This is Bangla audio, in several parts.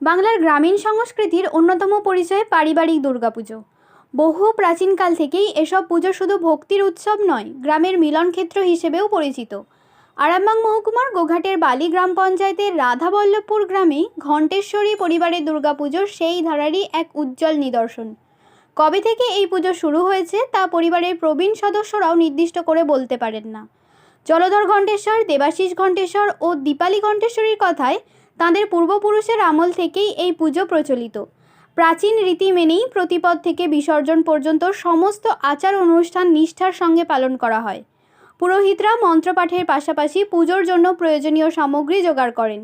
বাংলার গ্রামীণ সংস্কৃতির অন্যতম পরিচয় পারিবারিক দুর্গাপুজো। বহু প্রাচীনকাল থেকেই এসব পুজো শুধু ভক্তির উৎসব নয়, গ্রামের মিলনক্ষেত্র হিসেবেও পরিচিত। আরামবাগ মহকুমার গোঘাটের বালি গ্রাম পঞ্চায়েতের রাধাবল্লভপুর গ্রামে ঘণ্টেশ্বরী পরিবারের দুর্গাপুজোর সেই ধারারই এক উজ্জ্বল নিদর্শন। কবে থেকে এই পুজো শুরু হয়েছে তা পরিবারের প্রবীণ সদস্যরাও নির্দিষ্ট করে বলতে পারেন না। জলধর ঘণ্টেশ্বর, দেবাশিস ঘণ্টেশ্বর ও দীপালি ঘণ্টেশ্বরীর কথায় তাঁদের পূর্বপুরুষের আমল থেকেই এই পুজো প্রচলিত। প্রাচীন রীতি মেনেই প্রতিপদ থেকে বিসর্জন পর্যন্ত সমস্ত আচার অনুষ্ঠান নিষ্ঠার সঙ্গে পালন করা হয়। পুরোহিতরা মন্ত্রপাঠের পাশাপাশি পুজোর জন্য প্রয়োজনীয় সামগ্রী জোগাড় করেন।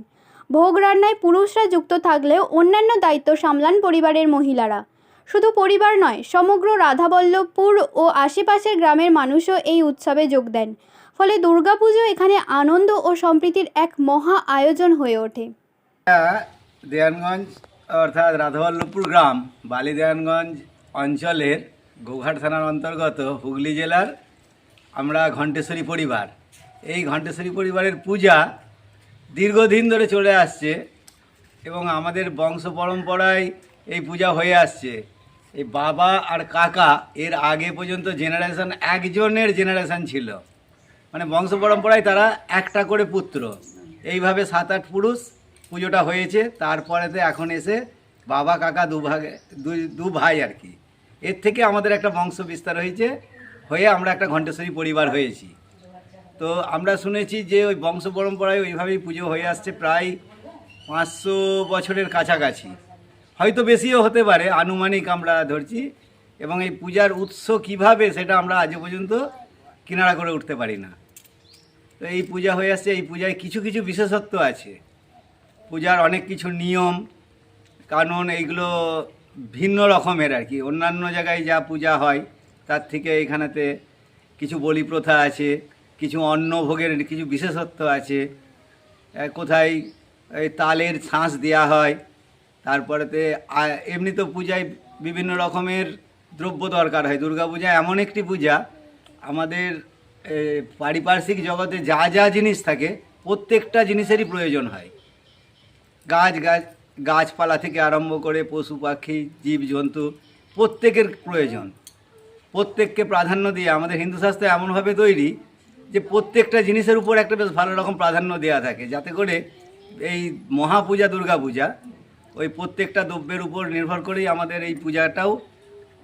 ভোগ রান্নায় পুরুষরা যুক্ত থাকলেও অন্যান্য দায়িত্ব সামলান পরিবারের মহিলারা। শুধু পরিবার নয়, সমগ্র রাধাবল্লভপুর ও আশেপাশের গ্রামের মানুষও এই উৎসবে যোগ দেন। ফলে দুর্গাপুজো এখানে আনন্দ ও সম্প্রীতির এক মহা আয়োজন হয়ে ওঠে। দেয়ানগঞ্জ, অর্থাৎ রাধাবল্লভপুর গ্রাম বালি দেয়ানগঞ্জ অঞ্চলের গোঘাট থানার অন্তর্গত হুগলি জেলার আমরা ঘণ্টেশ্বরী পরিবার। এই ঘণ্টেশ্বরী পরিবারের পূজা দীর্ঘদিন ধরে চলে আসছে এবং আমাদের বংশ পরম্পরায় এই পূজা হয়ে আসছে। এই বাবা আর কাকা এর আগে পর্যন্ত জেনারেশন একজনের জেনারেশন ছিল। মানে বংশ পরম্পরায় তারা একটা করে পুত্র। এইভাবে সাত আট পুরুষ পুজোটা হয়েছে, তারপরেতে এখন এসে বাবা, কাকা দু ভাগে দুই দু ভাই আর কি। এর থেকে আমাদের একটা বংশ বিস্তার হয়েছে, হয়ে আমরা একটা ঘণ্টেশ্বরী পরিবার হয়েছি। তো আমরা শুনেছি যে ওই বংশ পরম্পরায় ওইভাবেই পুজো হয়ে আসছে প্রায় পাঁচশো বছরের কাছাকাছি। হয়তো বেশিও হতে পারে, আনুমানিক আমরা ধরছি, এবং এই পূজার উৎস কীভাবে সেটা আমরা আজও পর্যন্ত কিনারা করে উঠতে পারি না। তো এই পূজা হয়ে আসছে, এই পূজায় কিছু কিছু বিশেষত্ব আছে। পূজার অনেক কিছু নিয়ম, কানুন, এইগুলো ভিন্ন রকমের আর কি। অন্যান্য জায়গায় যা পূজা হয়, তার থেকে এখানেতে কিছু বলি প্রথা আছে, কিছু অন্ন ভোগের কিছু বিশেষত্ব আছে। কোথায় এই তালের ছাঁচ দেওয়া হয়, তারপরেতে এমনি তো পূজায় বিভিন্ন রকমের দ্রব্য দরকার হয়। দুর্গা পূজা এমন একটি পূজা, আমাদের পারিপার্শ্বিক জগতে যা যা জিনিস থাকে, প্রত্যেকটা জিনিসেরই প্রয়োজন হয়। গাছ গাছ, গাছপালা থেকে আরম্ভ করে পশু পাখি, জীবজন্তু, প্রত্যেকের প্রয়োজন। প্রত্যেককে প্রাধান্য দিয়ে আমাদের হিন্দু শাস্ত্র এমনভাবে তৈরি যে প্রত্যেকটা জিনিসের উপর একটা বেশ ভালো রকম প্রাধান্য দেওয়া থাকে। যাতে করে এই মহাপূজা দুর্গা পূজা ওই প্রত্যেকটা দ্রব্যের উপর নির্ভর করেই আমাদের এই পূজাটাও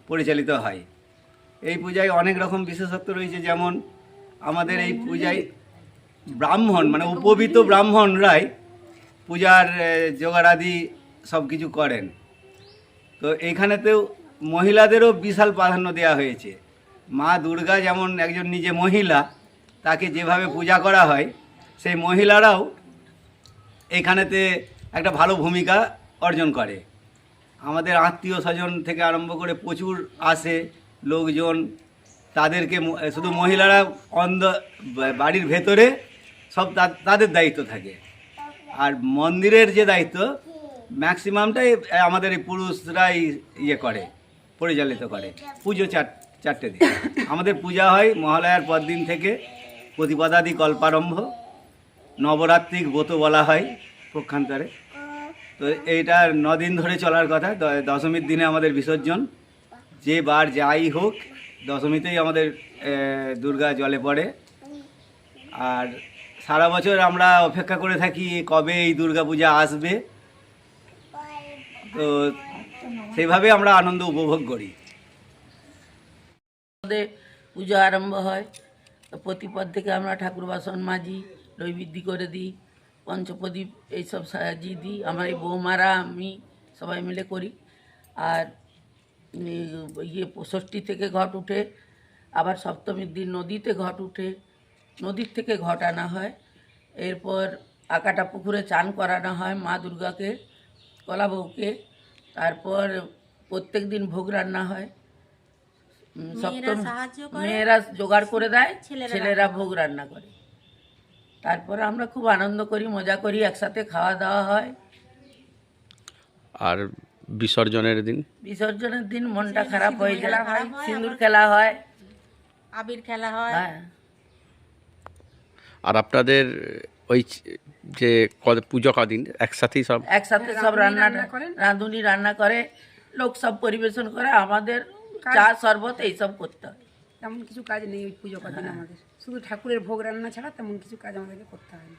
পরিচালিত হয়। এই পূজায় অনেক রকম বিশেষত্ব রয়েছে, যেমন আমাদের এই পূজায় ব্রাহ্মণ মানে উপবিত ব্রাহ্মণরাই পূজার জোগাড়াদি সব কিছু করেন। তো এইখানেতেও মহিলাদেরও বিশাল প্রাধান্য দেওয়া হয়েছে। মা দুর্গা যেমন একজন নিজে মহিলা, তাকে যেভাবে পূজা করা হয়, সেই মহিলারাও এইখানেতে একটা ভালো ভূমিকা অর্জন করে। আমাদের আত্মীয় স্বজন থেকে আরম্ভ করে প্রচুর আসে লোকজন। তাদেরকে শুধু মহিলারা অন্ধ বাড়ির ভেতরে সব তাদের দায়িত্ব থাকে। আর মন্দিরের যে দায়িত্ব ম্যাক্সিমামটাই আমাদের এই পুরুষরাই ইয়ে করে, পরিচালিত করে। পুজো চার চারটে দিন। আমাদের পূজা হয় মহালয়ার পর দিন থেকে, প্রতিপদাদি কল্পারম্ভ নবরাত্রিক ব্রত বলা হয় পক্ষান্তরে তো এইটা দিন ধরে চলার কথা দশমীর দিনে আমাদের বিসর্জন। যে বার যাই হোক, দশমীতেই আমাদের দুর্গা জলে পড়ে। আর সারা বছর আমরা অপেক্ষা করে থাকি কবে এই দুর্গা পূজা আসবে। তো সেইভাবে আমরা আনন্দ উপভোগ করি। পুজো আরম্ভ হয় প্রতিপদ থেকে আমরা ঠাকুর বাসন মাজি, নৈবেদ্য করে দিই, পঞ্চপ্রদীপ এইসব সাজিয়ে দিই। আমার এই বৌমারা, আমি সবাই মিলে করি। আর ইয়ে ষষ্ঠী থেকে ঘট উঠে, আবার সপ্তমীর দিন নদীতে ঘট উঠে, নদীর থেকে ঘট আনা হয়। এরপর আকাটা পুকুরে চান করানো হয় মা দুর্গাকে কলা বউকে। তারপর প্রত্যেক দিন ভোগ রান্না হয়। সপ্তম মেয়েরা জোগাড় করে দেয় ছেলেরা ভোগ রান্না করে। তারপর আমরা খুব আনন্দ করি মজা করি একসাথে খাওয়া দাওয়া হয়। আর বিসর্জনের দিন? বিসর্জনের দিন মনটা খারাপ হয়ে যায়। সিঁদুর খেলা হয়। আবির খেলা হয়। হ্যাঁ। আর আপনাদের ওই যে পুজো কদিন একসাথেই সব? একসাথে সব রান্না রাঁধুনি রান্না করে লোক সব পরিবেশন করে আমাদের চা শরবত এইসব করতে হয়। তেমন কিছু কাজ নেই ওই পুজো কদিন আমাদের। শুধু ঠাকুরের ভোগ রান্না ছাড়া তেমন কিছু কাজ আমাদেরকে করতে হয় না।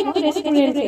অনেক রেস্টুরেন্টে